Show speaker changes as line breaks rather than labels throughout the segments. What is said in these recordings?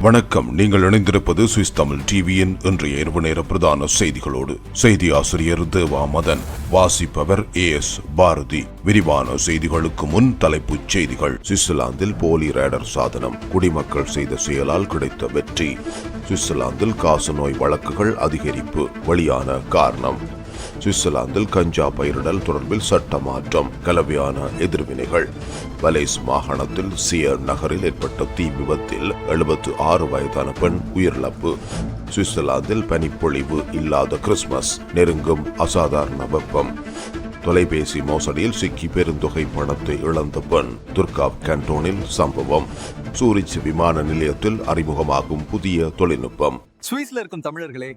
வணக்கம். நீங்கள் இணைந்திருப்பது சுவிஸ் தமிழ் டிவியின் இன்றைய இரவு நேர பிரதான செய்திகளோடு. செய்தி ஆசிரியர் தேவா மதன் வாசிப்பவர் ஏ எஸ் பாரதி. விரிவான செய்திகளுக்கு முன் தலைப்புச் செய்திகள். சுவிட்சர்லாந்தில் போலி ரேடர் சாதனம். குடிமக்கள் செய்த செயலால் கிடைத்த வெற்றி. சுவிட்சர்லாந்தில் காசநோய் வழக்குகள் அதிகரிப்பு. வெளியான காரணம். சுவிட்சர்லாந்தில் கஞ்சா பயிரிடல் தொடர்பில் சட்ட மாற்றம் கலவையான எதிர்வினைகள். வலைஸ் மாகாணத்தில் சியர் நகரில் ஏற்பட்ட தீ விபத்தில் எழுபத்து ஆறு வயதான பெண் உயிரிழப்பு. சுவிட்சர்லாந்தில் பனிப்பொழிவு இல்லாத கிறிஸ்துமஸ் நெருங்கும் அசாதாரண வெப்பம். தொலைபேசி மோசடியில் சிக்கி பெருந்தொகை பணத்தை இழந்த பெண் துர்காப் கேண்டோனில் சம்பவம். சூரிச் விமான நிலையத்தில் அறிமுகமாகும் புதிய தொழில்நுட்பம்.
சுவிஸ்ல இருக்கும் தமிழர்களே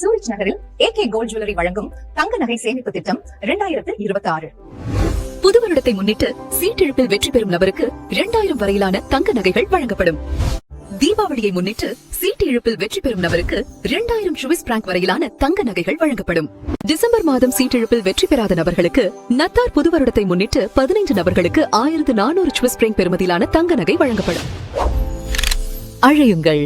சூரிச் நகரில் ஏகே கோல்ட் ஜுவல்லரி வழங்கும் தங்க நகை சேமிப்பு திட்டம் இரண்டாயிரத்து இருபத்தி ஆறு
புது வருடத்தை முன்னிட்டு சீட்டெழுப்பில் வெற்றி பெறும் நபருக்கு இரண்டாயிரம் வரையிலான தங்க நகைகள் வழங்கப்படும். தீபாவளியை முன்னிட்டு சீட்டு இழுப்பில் வெற்றி பெறும் நபருக்கு இரண்டாயிரம் சுவிஸ் பிராங்க் வரையிலான தங்க நகைகள் வழங்கப்படும். டிசம்பர் மாதம் சீட்டெழுப்பில் வெற்றி பெறாத நபர்களுக்கு நத்தார் புது வருடத்தை முன்னிட்டு பதினைந்து நபர்களுக்கு ஆயிரத்து நானூறு சுவிஸ் பிராங்க் பெறுமதியிலான தங்க நகை வழங்கப்படும். அழையுங்கள்.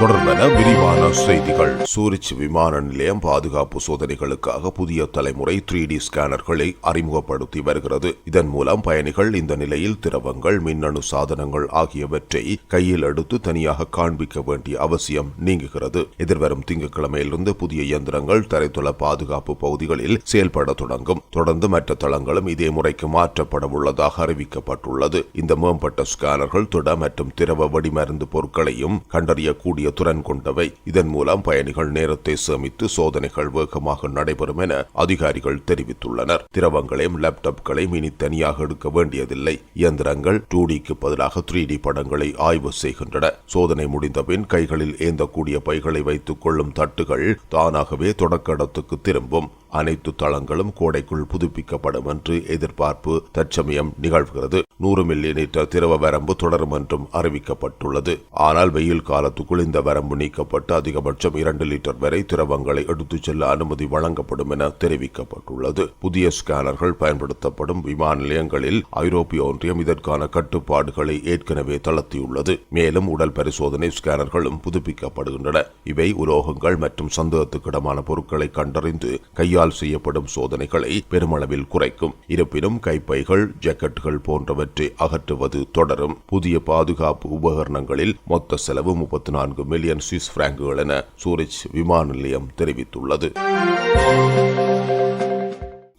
தொடர்பென விரிவான செய்திகள். சூரிச் விமான நிலையம் பாதுகாப்பு சோதனைகளுக்காக புதிய தலைமுறை த்ரீ டி ஸ்கேனர்களை அறிமுகப்படுத்தி வருகிறது. இதன் மூலம் பயணிகள் இந்த நிலையில் திரவங்கள் மின்னணு சாதனங்கள் ஆகியவற்றை கையில் எடுத்து தனியாக காண்பிக்க வேண்டிய அவசியம் நீங்குகிறது. எதிர்வரும் திங்கட்கிழமையிலிருந்து புதிய இயந்திரங்கள் தரைத்தள பாதுகாப்பு பகுதிகளில் செயல்பட தொடங்கும். தொடர்ந்து மற்ற தளங்களும் இதே முறைக்கு மாற்றப்பட உள்ளதாக அறிவிக்கப்பட்டுள்ளது. இந்த மேம்பட்ட ஸ்கேனர்கள் திட மற்றும் திரவ வெடிமருந்து பொருட்களையும் கண்டறியக்கூடிய திறன் கொண்டவை. இதன் மூலம் பயணிகள் நேரத்தை சேமித்து சோதனைகள் வேகமாக நடைபெறும் என அதிகாரிகள் தெரிவித்துள்ளனர். திரவங்களையும் லேப்டாப்களையும் இனி தனியாக எடுக்க வேண்டியதில்லை. இயந்திரங்கள் டூ டிக்கு பதிலாக த்ரீ டி படங்களை ஆய்வு செய்கின்றன. சோதனை முடிந்தபின் கைகளில் ஏந்தக்கூடிய பைகளை வைத்துக் கொள்ளும் தட்டுகள் தானாகவே தொடக்கடத்துக்கு திரும்பும். அனைத்து தளங்களும் கோடைக்குள் புதுப்பிக்கப்படும் என்று எதிர்பார்ப்பு தற்சமயம் நிகழ்கிறது. நூறு மில்லி லிட்டர் திரவ வரம்பு தொடரும் என்றும் அறிவிக்கப்பட்டுள்ளது. ஆனால் வெயில் காலத்துக்குள் இந்த வரம்பு நீக்கப்பட்டு அதிகபட்சம் இரண்டு லிட்டர் வரை திரவங்களை எடுத்துச் செல்ல அனுமதி வழங்கப்படும் என தெரிவிக்கப்பட்டுள்ளது. புதிய ஸ்கேனர்கள் பயன்படுத்தப்படும் விமான நிலையங்களில் ஐரோப்பிய ஒன்றியம் இதற்கான கட்டுப்பாடுகளை ஏற்கனவே தளர்த்தியுள்ளது. மேலும் உடல் பரிசோதனை ஸ்கேனர்களும் புதுப்பிக்கப்படுகின்றன. இவை உலோகங்கள் மற்றும் சந்தேகத்துக்கிடமான பொருட்களை கண்டறிந்து கையால் செய்யப்படும் சோதனைகளை பெருமளவில் குறைக்கும். இருப்பினும் கைப்பைகள் ஜக்கெட்டுகள் போன்றவற்றை அகற்றுவது தொடரும். புதிய பாதுகாப்பு உபகரணங்களில் மொத்த செலவு முப்பத்தி நான்கு மில்லியன் சுவிஸ் பிராங்குகள் என சூரிச் விமான நிலையம் தெரிவித்துள்ளது.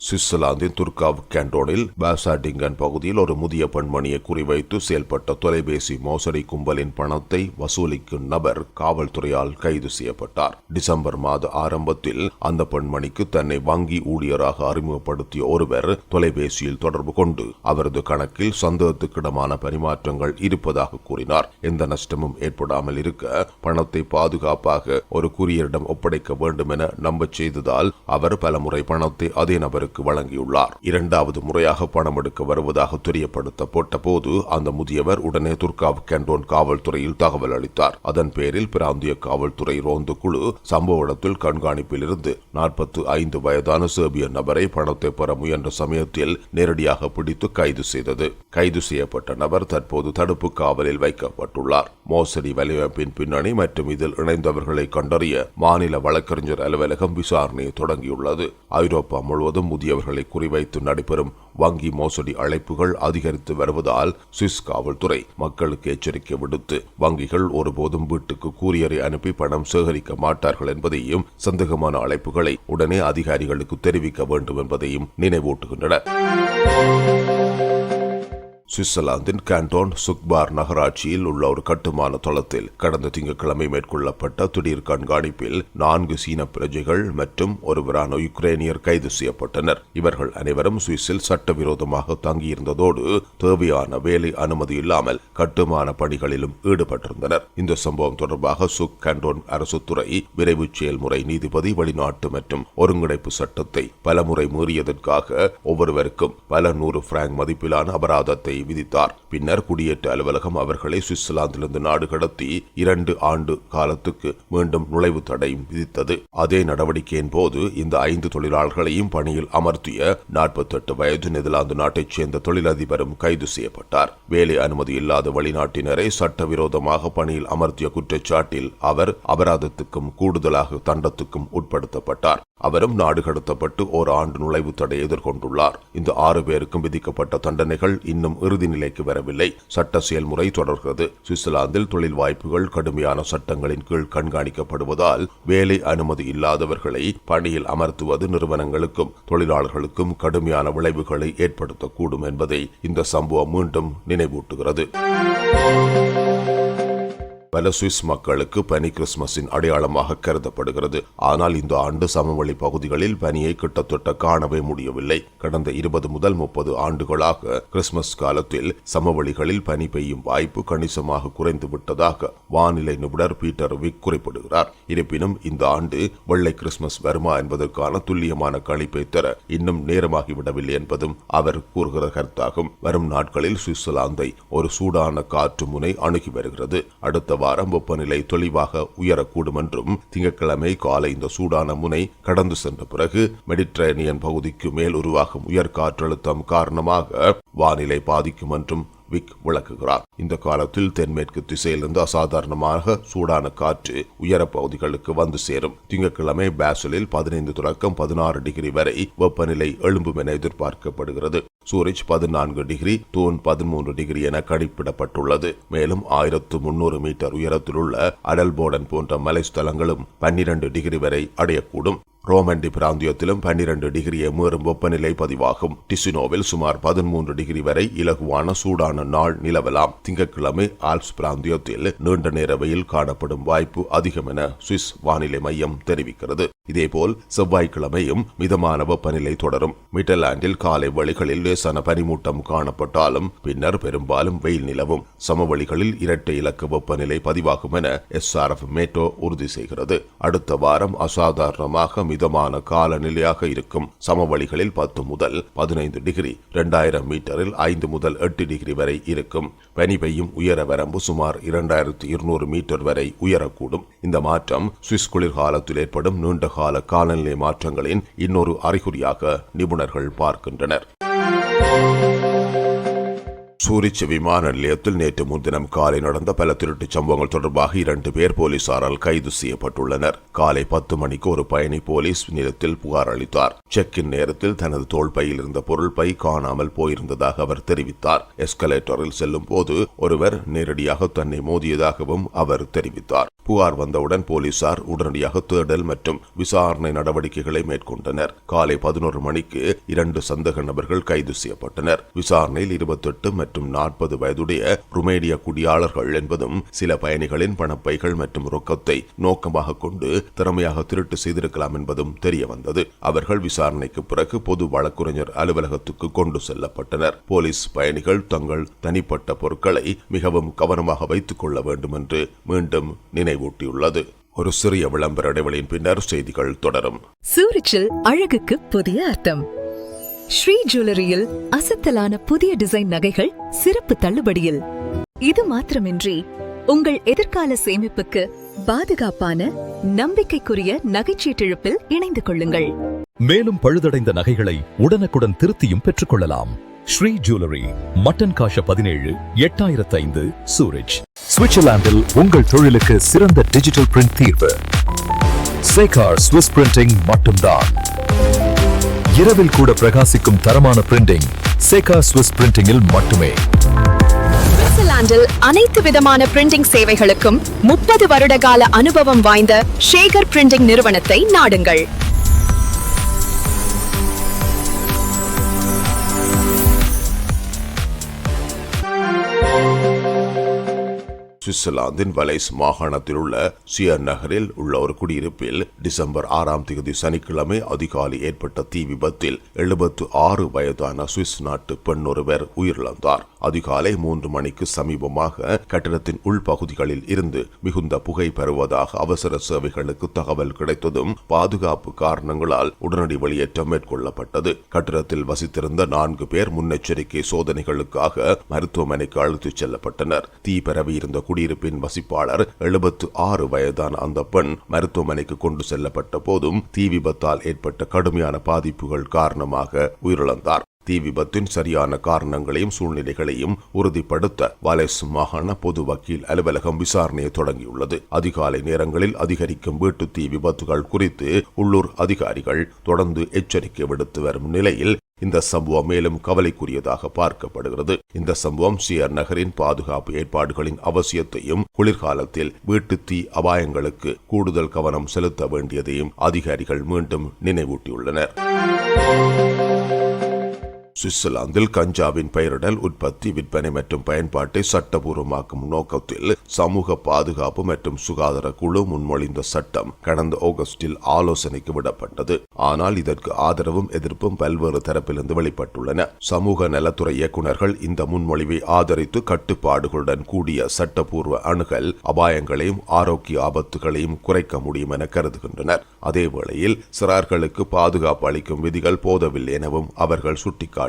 சுவிட்சர்லாந்தின் துர்காவ் கேண்டோனில் பாசாடிங்கன் பகுதியில் ஒரு முதிய பெண்மணியை குறிவைத்து செயல்பட்ட தொலைபேசி மோசடி கும்பலின் பணத்தை வசூலிக்கும் நபர் காவல்துறையால் கைது செய்யப்பட்டார். டிசம்பர் மாத ஆரம்பத்தில் அந்த பெண்மணிக்கு தன்னை வங்கி ஊழியராக அறிமுகப்படுத்திய ஒருவர் தொலைபேசியில் தொடர்பு கொண்டு அவரது கணக்கில் சந்தேகத்துக்கிடமான பரிமாற்றங்கள் இருப்பதாக கூறினார். எந்த நஷ்டமும் ஏற்படாமல் இருக்க பணத்தை பாதுகாப்பாக ஒரு கூரியரிடம் ஒப்படைக்க வேண்டும் என நம்பச் செய்ததால் அவர் பலமுறை பணத்தை அதே நபருக்கு முதியவருக்கு வழங்கியுள்ளார். இரண்டாவது முறையாக பணம் எடுக்க வருவதாக தெரியப்படுத்தப்பட்ட போது அந்த முதியவர் உடனே துர்காவ் கேண்டோன் காவல்துறையில் தகவல் அளித்தார். அதன் பேரில் பிராந்திய காவல்துறை ரோந்து குழு சம்பவ இடத்தில் கண்காணிப்பில் இருந்து நாற்பத்து ஐந்து வயதான சேர்பிய நபரை பணத்தை பெற முயன்ற சமயத்தில் நேரடியாக பிடித்து கைது செய்தது. கைது செய்யப்பட்ட நபர் தற்போது தடுப்பு காவலில் வைக்கப்பட்டுள்ளார். மோசடி வலையமைப்பின் பின்னணி மற்றும் இதில் இணைந்தவர்களை கண்டறிய மாநில வழக்கறிஞர் அலுவலகம் விசாரணையை தொடங்கியுள்ளது. ஐரோப்பா முழுவதும் ஊதியவர்களை குறிவைத்து நடைபெறும் வங்கி மோசடி அழைப்புகள் அதிகரித்து வருவதால் சுவிஸ் காவல்துறை மக்களுக்கு எச்சரிக்கை விடுத்து வங்கிகள் ஒருபோதும் வீட்டுக்கு கூரியரை அனுப்பி பணம் சேகரிக்க மாட்டார்கள் என்பதையும் சந்தேகமான அழைப்புகளை உடனே அதிகாரிகளுக்கு தெரிவிக்க வேண்டும் என்பதையும் நினைவூட்டுகின்றனர். சுவிட்சர்லாந்தின் கேண்டோன் சுக்பார் நகராட்சியில் உள்ள ஒரு கட்டுமான தளத்தில் கடந்த திங்கட்கிழமை மேற்கொள்ளப்பட்ட திடீர் கண்காணிப்பில் நான்கு சீன பிரஜைகள் மற்றும் ஒருவரான யுக்ரேனியர் கைது செய்யப்பட்டனர். இவர்கள் அனைவரும் சுவிஸில் சட்டவிரோதமாக தங்கியிருந்ததோடு தேவையான வேலை அனுமதி இல்லாமல் கட்டுமான பணிகளிலும் ஈடுபட்டிருந்தனர். இந்த சம்பவம் தொடர்பாக சுக் கேண்டோன் அரசுத்துறை விரைவு செயல்முறை நீதிபதி வெளிநாட்டு மற்றும் ஒருங்கிணைப்பு சட்டத்தை பலமுறை மீறியதற்காக ஒவ்வொருவருக்கும் பல நூறு பிராங்க் மதிப்பிலான அபராதத்தை விதித்தார். பின்னர் குடியேற்ற அலுவலகம் அவர்களை சுவிட்சர்லாந்திலிருந்து நாடு கடத்தி இரண்டு ஆண்டு காலத்துக்கு மீண்டும் நுழைவு தடையும் விதித்தது. அதே நடவடிக்கையின் போது இந்த ஐந்து தொழிலாளர்களையும் பணியில் அமர்த்திய நாற்பத்தெட்டு வயது நெதர்லாந்து நாட்டைச் சேர்ந்த தொழிலதிபரும் கைது செய்யப்பட்டார். வேலை அனுமதி இல்லாத வெளிநாட்டினரை சட்டவிரோதமாக பணியில் அமர்த்திய குற்றச்சாட்டில் அவர் அபராதத்துக்கும் கூடுதலாக தண்டத்துக்கும் உட்படுத்தப்பட்டார். அவரும் நாடு கடத்தப்பட்டு ஓர் ஆண்டு நுழைவு தடை எதிர்கொண்டுள்ளார். இந்த ஆறு பேருக்கும் விதிக்கப்பட்ட தண்டனைகள் இன்னும் இறுதி நிலைக்கு வரவில்லை. சட்ட செயல்முறை தொடர்கிறது. சுவிட்சர்லாந்தில் தொழில் வாய்ப்புகள் கடுமையான சட்டங்களின் கீழ் கண்காணிக்கப்படுவதால் வேலை அனுமதி இல்லாதவர்களை பணியில் அமர்த்துவது நிறுவனங்களுக்கும் தொழிலாளர்களுக்கும் கடுமையான விளைவுகளை ஏற்படுத்தக்கூடும் என்பதை இந்த சம்பவம் மீண்டும் நினைவூட்டுகிறது. பல சுவிஸ் மக்களுக்கு பனி கிறிஸ்துமஸின் அடையாளமாக கருதப்படுகிறது. ஆனால் இந்த ஆண்டு சமவெளி பகுதிகளில் பனியை கிட்டத்தட்ட காணவே முடியவில்லை. கடந்த இருபது முதல் முப்பது ஆண்டுகளாக கிறிஸ்துமஸ் காலத்தில் சமவெளிகளில் பனி பெய்யும் வாய்ப்பு கணிசமாக குறைந்து விட்டதாக வானிலை நிபுணர் பீட்டர் விக் குறிப்பிடுகிறார். இருப்பினும் இந்த ஆண்டு வெள்ளை கிறிஸ்துமஸ் வருமா என்பதற்கான துல்லியமான கணிப்பை தர இன்னும் நேரமாகிவிடவில்லை என்பதும் அவர் கூறுகிற கருத்தாகும். வரும் நாட்களில் சுவிட்சர்லாந்தை ஒரு சூடான காற்று முனை அணுகி வருகிறது. அடுத்த வாரம் வெப்பநிலை தெளிவாக உயரக்கூடும் என்றும் திங்கட்கிழமை காலை இந்த சூடான முனை கடந்து சென்ற பிறகு மெடிட்ரேனியன் பகுதிக்கு மேல் உருவாகும் உயர் காற்றழுத்தம் காரணமாக வானிலை பாதிக்கும் என்றும் விக் விளக்குகிறார். இந்த காலத்தில் தென்மேற்கு திசையிலிருந்து அசாதாரணமாக சூடான காற்று உயர பகுதிகளுக்கு வந்து சேரும். திங்கட்கிழமை பேசலில் பதினைந்து தொடக்கம் பதினாறு டிகிரி வரை வெப்பநிலை எழும்பும் என எதிர்பார்க்கப்படுகிறது. சூரிச் பதினான்கு டிகிரி தூன் பதிமூன்று டிகிரி என கணிப்பிடப்பட்டுள்ளது. மேலும் ஆயிரத்து முன்னூறு மீட்டர் உயரத்தில் உள்ள அடல்போர்டன் போன்ற மலைஸ்தலங்களும் பன்னிரண்டு டிகிரி வரை அடையக்கூடும். ரோமண்டி பிராந்தியத்திலும் பன்னிரண்டு டிகிரியை மீறும் வெப்பநிலை பதிவாகும். டிசினோவில் சுமார் பதிமூன்று டிகிரி வரை இலகுவான சூடான நாள் நிலவலாம். திங்கட்கிழமை ஆல்ப்ஸ் பிராந்தியத்தில் நீண்ட நேர வெயில் காணப்படும் வாய்ப்பு அதிகம் என சுவிஸ் வானிலை மையம் தெரிவிக்கிறது. இதேபோல் செவ்வாய்க்கிழமையும் மிதமான வெப்பநிலை தொடரும். மிட்டர்லாண்டில் காலை வழிகளில் லேசான பனிமூட்டம் காணப்பட்டாலும் பின்னர் பெரும்பாலும் வெயில் நிலவும். சமவெளிகளில் இரட்டை இலக்க வெப்பநிலை பதிவாகும் என எஸ்ஆர்எஃப் மேட்டோ உறுதி செய்கிறது. அடுத்த வாரம் அசாதாரணமாக மிதமான காலநிலையாக இருக்கும். சமவெளிகளில் பத்து முதல் பதினைந்து டிகிரி இரண்டாயிரம் மீட்டரில் ஐந்து முதல் எட்டு டிகிரி வரை இருக்கும். பனி பெய்யும் உயர வரம்பு சுமார் இரண்டாயிரத்து இருநூறு மீட்டர் வரை உயரக்கூடும். இந்த மாற்றம் சுவிஸ் குளிர்காலத்தில் ஏற்படும் நீண்டகால காலநிலை மாற்றங்களின் இன்னொரு அறிகுறியாக நிபுணர்கள் பார்க்கின்றனர். சூரிச் விமான நிலையத்தில் நேற்று முன்தினம் காலை நடந்த பல திருட்டுச் சம்பவங்கள் தொடர்பாக இரண்டு பேர் போலீசாரால் கைது செய்யப்பட்டுள்ளனர். காலை பத்து மணிக்கு ஒரு பயணி போலீஸ் நிலையத்தில் புகார் அளித்தார். செக்கின் நேரத்தில் தனது தோள்பையில் இருந்த பொருள் பை காணாமல் போயிருந்ததாக அவர் தெரிவித்தார். எஸ்கலேட்டரில் செல்லும் போது ஒருவர் நேரடியாக தன்னை மோதியதாகவும் அவர் தெரிவித்தார். புகார் வந்தவுடன் போலீசார் உடனடியாக தேடல் மற்றும் விசாரணை நடவடிக்கைகளை மேற்கொண்டனர். காலை பதினோரு மணிக்கு இரண்டு சந்தேக நபர்கள் கைது செய்யப்பட்டனர். விசாரணையில் இருபத்தெட்டு மற்றும் மற்றும் நாற்பது வயதுடைய ருமேனிய குடியாளர்கள் என்பதும் சில பயணிகளின் பணப்பைகள் மற்றும் ரொக்கத்தை நோக்கமாக கொண்டு திறமையாக திருட்டு செய்திருக்கலாம் என்பதும் தெரிய வந்தது அவர்கள் விசாரணைக்கு பிறகு பொது வழக்குரைஞர் அலுவலகத்துக்கு கொண்டு செல்லப்பட்டனர். போலீஸ் பயணிகள் தங்கள் தனிப்பட்ட பொருட்களை மிகவும் கவனமாக வைத்துக் கொள்ள வேண்டும் என்று மீண்டும் நினைவூட்டியுள்ளது. ஒரு சிறிய விளம்பர இடைவெளியின் பின்னர் செய்திகள் தொடரும்.
சூரிச்சில் அழகுக்கு புதிய அர்த்தம். ஸ்ரீ ஜுவல்லரியில் அசத்தலான புதிய டிசைன் நகைகள் சிறப்பு தள்ளுபடியில். இது மாத்திரமின்றி உங்கள் எதிர்கால சேமிப்புக்கு பாதுகாப்பான நம்பிக்கைக்குரிய நகைச்சீட்டிழப்பில் இணைந்து கொள்ளுங்கள்.
மேலும் பழுதடைந்த நகைகளை உடனுக்குடன் திருத்தியும் பெற்றுக்கொள்ளலாம். ஸ்ரீ ஜுவல்லரி மட்டன் காஷ பதினேழு எட்டாயிரத்து ஐந்து சூரஜ் சுவிட்சர்லாந்தில் உங்கள் தொழிலுக்கு சிறந்த டிஜிட்டல் பிரிண்ட் தீர்வு. சேகார் ஸ்விஸ் பிரிண்டிங் மட்டும்தான். இரவில் கூட பிரகாசிக்கும் தரமான பிரிண்டிங் சேகா ஸ்விஸ் பிரிண்டிங்கில் மட்டுமே.
சுவிட்சர்லாந்தில் அனைத்து விதமான பிரிண்டிங் சேவைகளுக்கும் முப்பது வருட கால அனுபவம் வாய்ந்த ஷேகர் பிரிண்டிங் நிறுவனத்தை நாடுங்கள்.
சுவிட்சர்லாந்தின் வலைஸ் மாகாணத்தில் உள்ள சியர் நகரில் உள்ள ஒரு குடியிருப்பில் டிசம்பர் ஆறாம் தேதி சனிக்கிழமை அதிகாலை ஏற்பட்ட தீ விபத்தில் எழுபத்து ஆறு வயதான சுவிஸ் நாட்டு பெண் ஒருவர் உயிரிழந்தார். அதிகாலை மூன்று மணிக்கு சமீபமாக கட்டிடத்தின் உள்பகுதிகளில் இருந்து மிகுந்த புகை பெறுவதாக அவசர சேவைகளுக்கு தகவல் கிடைத்ததும் பாதுகாப்பு காரணங்களால் உடனடி வெளியேற்றம் மேற்கொள்ளப்பட்டது. கட்டிடத்தில் வசித்திருந்த நான்கு பேர் முன்னெச்சரிக்கை சோதனைகளுக்காக மருத்துவமனைக்கு அழைத்துச் செல்லப்பட்டனர். தீ பரவியிருந்த குடி குடியிருப்பின் வசிப்பாளர் எழுபத்து ஆறு வயதான அந்த பெண் மருத்துவமனைக்கு கொண்டு செல்லப்பட்ட போதும் தீ விபத்தால் ஏற்பட்ட கடுமையான பாதிப்புகள் காரணமாக உயிரிழந்தார். தீ விபத்தின் சரியான காரணங்களையும் சூழ்நிலைகளையும் உறுதிப்படுத்த வாலேஸ் மாகாண பொது வக்கீல் அலுவலகம் விசாரணையை தொடங்கியுள்ளது. அதிகாலை நேரங்களில் அதிகரிக்கும் வீட்டு தீ விபத்துகள் குறித்து உள்ளூர் அதிகாரிகள் தொடர்ந்து எச்சரிக்கை விடுத்து வரும் நிலையில் இந்த சம்பவம் மேலும் கவலைக்குரியதாக பார்க்கப்படுகிறது. இந்த சம்பவம் சியர் நகரின் பாதுகாப்பு ஏற்பாடுகளின் அவசியத்தையும் குளிர்காலத்தில் வீட்டு தீ அபாயங்களுக்கு கூடுதல் கவனம் செலுத்த வேண்டியதையும் அதிகாரிகள் மீண்டும் நினைவூட்டியுள்ளனர். சுவிட்சர்லாந்தில் கஞ்சாவின் பெயரிடல் உற்பத்தி விற்பனை மற்றும் பயன்பாட்டை சட்டபூர்வமாக்கும் நோக்கத்தில் சமூக பாதுகாப்பு மற்றும் சுகாதார குழு முன்மொழிந்த சட்டம் கடந்த ஆகஸ்டில் ஆலோசனைக்கு விடப்பட்டது. ஆனால் இதற்கு ஆதரவும் எதிர்ப்பும் பல்வேறு தரப்பிலிருந்து வெளிப்பட்டுள்ளன. சமூக நலத்துறை இயக்குநர்கள் இந்த முன்மொழிவை ஆதரித்து கட்டுப்பாடுகளுடன் கூடிய சட்டபூர்வ அணுகல் அபாயங்களையும் ஆரோக்கிய ஆபத்துகளையும் குறைக்க முடியும் என கருதுகின்றனர். அதேவேளையில் சிறார்களுக்கு பாதுகாப்பு அளிக்கும் விதிகள் போதவில்லை எனவும் அவர்கள்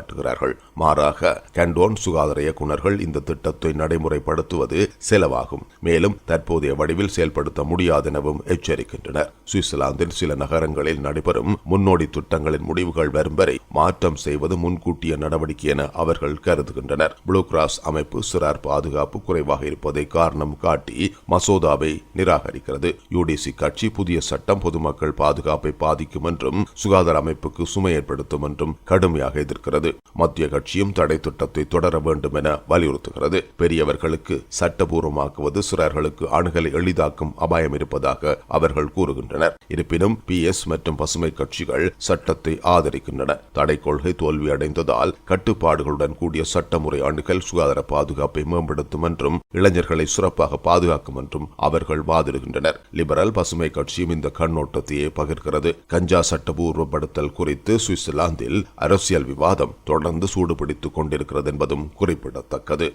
காட்டுகிறார்கள் மாறாக கண்டோன் சுகாதார இயக்குநர்கள் இந்த திட்டத்தை நடைமுறைப்படுத்துவது செலவாகும். மேலும் தற்போதைய வடிவில் செயல்படுத்த முடியாதெனவும் எச்சரிக்கின்றனர். சுவிட்சர்லாந்தின் சில நகரங்களில் நடைபெறும் முன்னோடி திட்டங்களின் முடிவுகள் வரும் வரை மாற்றம் செய்வது முன்கூட்டிய நடவடிக்கை என அவர்கள் கருதுகின்றனர். ப்ளூ கிராஸ் அமைப்பு சிறார் பாதுகாப்பு குறைவாக இருப்பதை காரணம் காட்டி மசோதாவை நிராகரிக்கிறது. யூடிசி கட்சி புதிய சட்டம் பொதுமக்கள் பாதுகாப்பை பாதிக்கும் என்றும் சுகாதார அமைப்புக்கு சுமை ஏற்படுத்தும் என்றும் கடுமையாக எதிர்க்கிறது. மத்திய கட்சியும் தடை திட்டத்தை தொடர வேண்டும் என வலியுறுத்துகிறது. பெரியவர்களுக்கு சட்டபூர்வமாக்குவது சிறார்களுக்கு அணுகலை எளிதாக்கும் அபாயம் இருப்பதாக அவர்கள் கூறுகின்றனர். இருப்பினும் பி. எஸ். மற்றும் பசுமை கட்சிகள் சட்டத்தை ஆதரிக்கின்றன. தடை கொள்கை தோல்வியடைந்ததால் கட்டுப்பாடுகளுடன் கூடிய சட்டமுறை அணுகல் சுகாதார பாதுகாப்பை மேம்படுத்தும் என்றும் இளைஞர்களை சிறப்பாக பாதுகாக்கும் என்றும் அவர்கள் வாதிடுகின்றனர். லிபரல் பசுமை கட்சியும் இந்த கண்ணோட்டத்தையே பகிர்கிறது. கஞ்சா சட்டபூர்வப்படுத்தல் குறித்து சுவிட்சர்லாந்தில் அரசியல் விவாதம் தொடர்ந்து சூடுபிடித்துக் கொண்டிருக்கிறது என்பதும் குறிப்பிடத்தக்கது.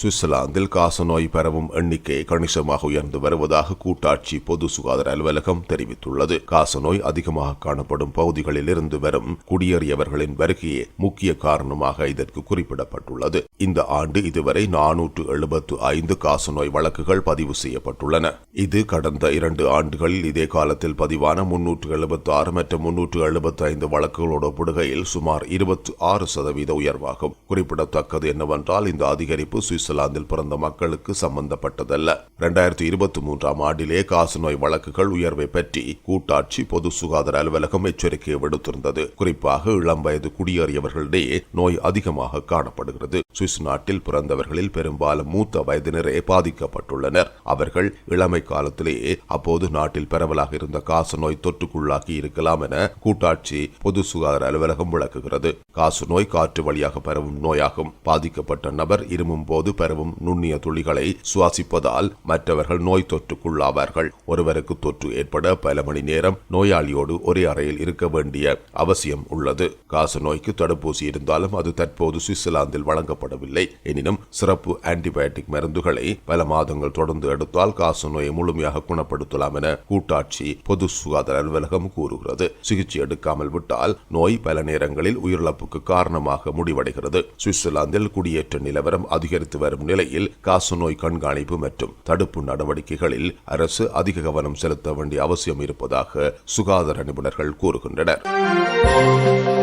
சுவிட்சர்லாந்தில் காசநோய் பரவும் எண்ணிக்கை கணிசமாக உயர்ந்து வருவதாக கூட்டாட்சி பொது சுகாதார அலுவலகம் தெரிவித்துள்ளது. காசநோய் அதிகமாக காணப்படும் பகுதிகளில் இருந்து வரும் குடியேறியவர்களின் வருகையே முக்கிய காரணமாக இதற்கு குறிப்பிடப்பட்டுள்ளது. இந்த ஆண்டு இதுவரை நானூற்று எழுபத்து ஐந்து காசநோய் வழக்குகள் பதிவு செய்யப்பட்டுள்ளன. இது கடந்த இரண்டு ஆண்டுகளில் இதே காலத்தில் பதிவான முன்னூற்று எழுபத்து ஆறு மற்றும் முன்னூற்று எழுபத்து ஐந்து வழக்குகளோடு ஒப்பிடுகையில் சுமார் இருபத்தி ஆறு சதவீத உயர்வாகும். குறிப்பிடத்தக்கது என்னவென்றால் இந்த அதிகரிப்பு சுவிஸ் நியூசிலாந்தில் பிறந்த மக்களுக்கு சம்பந்தப்பட்டதல்ல. இரண்டாயிரத்தி இருபத்தி மூன்றாம் ஆண்டிலே காசநோய் வழக்குகள் உயர்வை பற்றி கூட்டாட்சி பொது சுகாதார அலுவலகம் எச்சரிக்கை விடுத்திருந்தது. குறிப்பாக இளம் வயது குடியேறியவர்களிடையே நோய் அதிகமாக காணப்படுகிறது. சுவிஸ் நாட்டில் பிறந்தவர்களில் பெரும்பாலும் மூத்த வயதினரே பாதிக்கப்பட்டுள்ளனர். அவர்கள் இளமை காலத்திலேயே அப்போது நாட்டில் பரவலாக இருந்த காசநோய் தொற்றுக்குள்ளாகி இருக்கலாம் என கூட்டாட்சி பொது சுகாதார அலுவலகம் விளக்குகிறது. காசு நோய் காற்று வழியாக பரவும் நோயாகும். பாதிக்கப்பட்ட நபர் இருமும் போது பரவும் நுண்ணிய துளிகளை சுவாசிப்பதால் மற்றவர்கள் நோய் தொற்றுக்குள்ளாவார்கள். ஒருவருக்கு தொற்று ஏற்பட பல மணி நேரம் நோயாளியோடு ஒரே அறையில் இருக்க வேண்டிய அவசியம் உள்ளது. காசு நோய்க்கு தடுப்பூசி இருந்தாலும் அது தற்போது சுவிட்சர்லாந்தில் வழங்கப்படவில்லை. எனினும் சிறப்பு ஆன்டிபயோட்டிக் மருந்துகளை பல மாதங்கள் தொடர்ந்து எடுத்தால் காசு நோயை முழுமையாக குணப்படுத்தலாம் என கூட்டாட்சி பொது சுகாதார அலுவலகம் கூறுகிறது. சிகிச்சை எடுக்காமல் விட்டால் நோய் பல நேரங்களில் உயிரிழப்புக்கு காரணமாக முடிவடைகிறது. சுவிட்சர்லாந்தில் குடியேற்ற நிலவரம் அதிகரித்து வரும் நிலையில் காசநோய் கண்காணிப்பு மற்றும் தடுப்பு நடவடிக்கைகளில் அரசு அதிக கவனம் செலுத்த வேண்டிய அவசியம் இருப்பதாக சுகாதார நிபுணர்கள் கூறுகின்றனர்.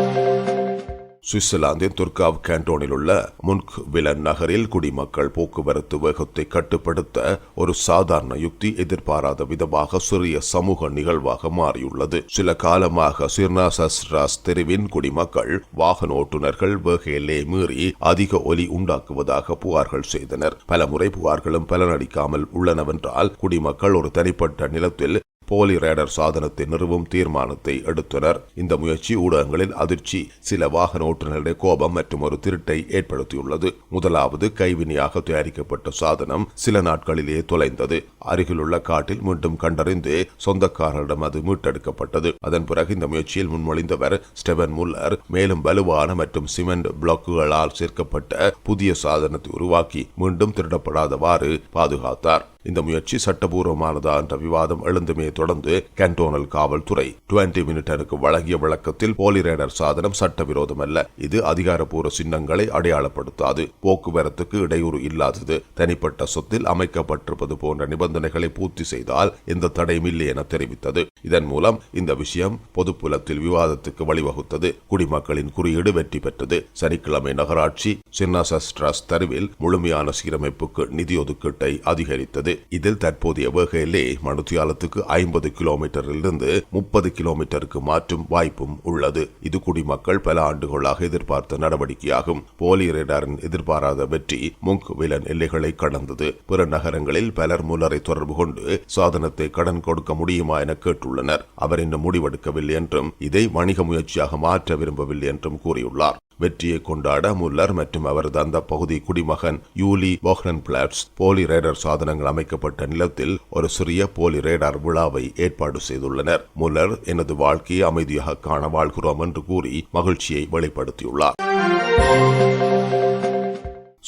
சுவிட்சர்லாந்தின் துர்காவ் கேண்டோனில் உள்ள முன்க் விலன் நகரில் குடிமக்கள் போக்குவரத்து வேகத்தை கட்டுப்படுத்த ஒரு சாதாரண யுக்தி எதிர்பாராத விதமாக சிறிய சமூக நிகழ்வாக மாறியுள்ளது. சில காலமாக சிர்னாசஸ்ராஸ் தெருவின் குடிமக்கள் வாகன ஓட்டுநர்கள் வேகையிலே மீறி அதிக ஒலி உண்டாக்குவதாக புகார்கள் செய்தனர். பல முறை புகார்களும் பலனளிக்காமல் உள்ளனவென்றால் குடிமக்கள் ஒரு தனிப்பட்ட நிலத்தில் போலி ரேடர் சாதனத்தை நிறுவும் தீர்மானத்தை எடுத்தனர். இந்த முயற்சி ஊடகங்களில் அதிர்ச்சி சில வாகன ஓட்டுநர்களுடைய கோபம் மற்றும் ஒரு திருட்டை ஏற்படுத்தியுள்ளது. முதலாவது கைவினையாக தயாரிக்கப்பட்ட சாதனம் சில நாட்களிலேயே தொலைந்தது. அருகிலுள்ள காட்டில் மீண்டும் கண்டறிந்து சொந்தக்காரரிடம் அது மீட்டெடுக்கப்பட்டது. அதன் பிறகு இந்த முயற்சியில் முன்மொழிந்தவர் ஸ்டெவன் முல்லர் மேலும் வலுவான மற்றும் சிமெண்ட் பிளாக்குகளால் சேர்க்கப்பட்ட புதிய சாதனத்தை உருவாக்கி மீண்டும் திருடப்படாதவாறு பாதுகாத்தார். இந்த முயற்சி சட்டபூர்வமானதா என்ற விவாதம் எழுந்துமே தொடர்ந்து கேண்டோனல் காவல்துறை டுவெண்டி மினிட்டனுக்கு வழங்கிய விளக்கத்தில் போலி ரேடர் சாதனம் சட்டவிரோதமல்ல. இது அதிகாரப்பூர்வ சின்னங்களை அடையாளப்படுத்தாது. போக்குவரத்துக்கு இடையூறு இல்லாதது. தனிப்பட்ட சொத்தில் அமைக்கப்பட்டிருப்பது போன்ற நிபந்தனைகளை பூர்த்தி செய்தால் எந்த தடையும் இல்லை என தெரிவித்தது. இதன் மூலம் இந்த விஷயம் பொதுப்புலத்தில் விவாதத்துக்கு வழிவகுத்தது. குடிமக்களின் குறியீடு வெற்றி பெற்றது. சனிக்கிழமை நகராட்சி சின்னசஸ்ட்ரஸ் தருவில் முழுமையான சீரமைப்புக்கு நிதி ஒதுக்கீட்டை அதிகரித்தது. இதில் தற்போதைய வேகையிலே மனுத்தியாலத்துக்கு ஐம்பது கிலோமீட்டரிலிருந்து முப்பது கிலோமீட்டருக்கு மாற்றும் வாய்ப்பும் உள்ளது. இது குடிமக்கள் பல ஆண்டுகளாக எதிர்பார்த்த நடவடிக்கையாகும். போலி ரேடாரின் எதிர்பாராத வெற்றி முங்க் விலன் எல்லைகளை கடந்தது. பிற நகரங்களில் பலர் முலரை தொடர்பு கொண்டு சாதனத்தை கடன் கொடுக்க முடியுமா என கேட்டுள்ளனர். அவர் இன்னும் முடிவெடுக்கவில்லை என்றும் இதை வணிக முயற்சியாக மாற்ற விரும்பவில்லை என்றும் கூறியுள்ளார். வெற்றியை கொண்டாட முல்லர் மற்றும் அவரது அந்த பகுதி குடிமகன் யூலி போஹ்ரன் பிளாட்ஸ் போலி ரேடர் சாதனங்கள் அமைக்கப்பட்ட நிலத்தில் ஒரு சிறிய போலி ரேடார் விழாவை ஏற்பாடு செய்துள்ளனர். முல்லர் எனது வாழ்க்கையை அமைதியாக காண வாழ்கிறோம் என்று கூறி மகிழ்ச்சியை வெளிப்படுத்தியுள்ளார்.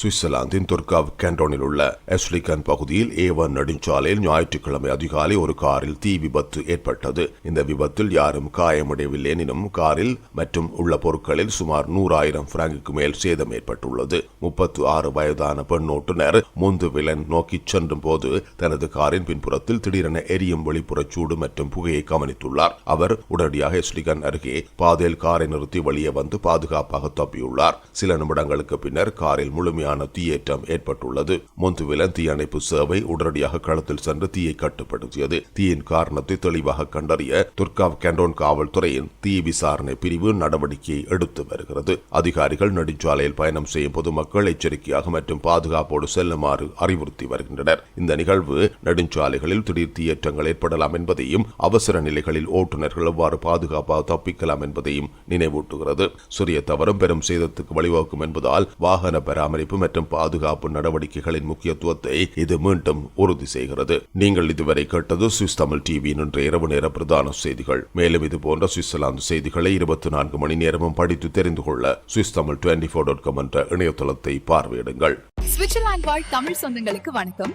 சுவிட்சர்லாந்தின் துர்காவ் கேண்டோனில் உள்ள எஸ்லிகன் பகுதியில் ஏவன் நெடுஞ்சாலையில் ஞாயிற்றுக்கிழமை அதிகாலை ஒரு காரில் தீ விபத்து ஏற்பட்டது. இந்த விபத்தில் யாரும் காயமடையவில்லை எனினும் காரில் மற்றும் உள்ள பொருட்களில் சுமார் நூறாயிரம் பிராங்குக்கு மேல் சேதம் ஏற்பட்டுள்ளது. முப்பத்து ஆறு வயதான பெண் ஓட்டுநர் முந்து விலன் நோக்கி சென்றும் போது தனது காரின் பின்புறத்தில் திடீரென எரியும் வெளிப்புறச் சூடு மற்றும் புகையை கவனித்துள்ளார். அவர் உடனடியாக எஸ்லிகன் அருகே பாதையில் காரை நிறுத்தி வெளியே வந்து பாதுகாப்பாக தப்பியுள்ளார். சில நிமிடங்களுக்கு பின்னர் காரில் முழுமையான தீயேற்றம் ஏற்பட்டுள்ளது. முந்துவிலன் தீயணைப்பு சேவை உடனடியாக களத்தில் சென்று தீயை கட்டுப்படுத்தியது. தீயின் காரணத்தை தெளிவாக கண்டறிய துர்காவ் கேண்டோன் காவல்துறையின் தீ விசாரணை பிரிவு நடவடிக்கையை எடுத்து வருகிறது. அதிகாரிகள் நெடுஞ்சாலையில் பயணம் செய்யும் பொதுமக்கள் எச்சரிக்கையாக மற்றும் பாதுகாப்போடு செல்லுமாறு அறிவுறுத்தி வருகின்றனர். இந்த நிகழ்வு நெடுஞ்சாலைகளில் திடீர் தீயேற்றங்கள் ஏற்படலாம் என்பதையும் அவசர நிலைகளில் ஓட்டுநர்கள் எவ்வாறு பாதுகாப்பாக தப்பிக்கலாம் என்பதையும் நினைவூட்டுகிறது. சிறிய தவறும் பெரும் சேதத்துக்கு வழிவகுக்கும் என்பதால் வாகன பராமரிப்பு மற்றும் பாதுகாப்பு நடவடிக்கைகளின் முக்கியத்துவத்தை இது மீண்டும் உறுதி செய்கிறது. நீங்கள் இதுவரை கேட்டது சுவிஸ் தமிழ் டிவியின் இன்று இரவு நேர பிரதான செய்திகள். மேலும் இது போன்ற சுவிட்சர்லாந்து செய்திகளை இருபத்தி நான்கு மணி நேரமும் படித்து தெரிந்து கொள்ள Swiss Tamil twenty four dot com என்ற இணையதளத்தை பார்வையிடுங்கள்.
சுவிட்சர்லாந்து வாழ் தமிழ் சொந்தங்களுக்கு வணக்கம்.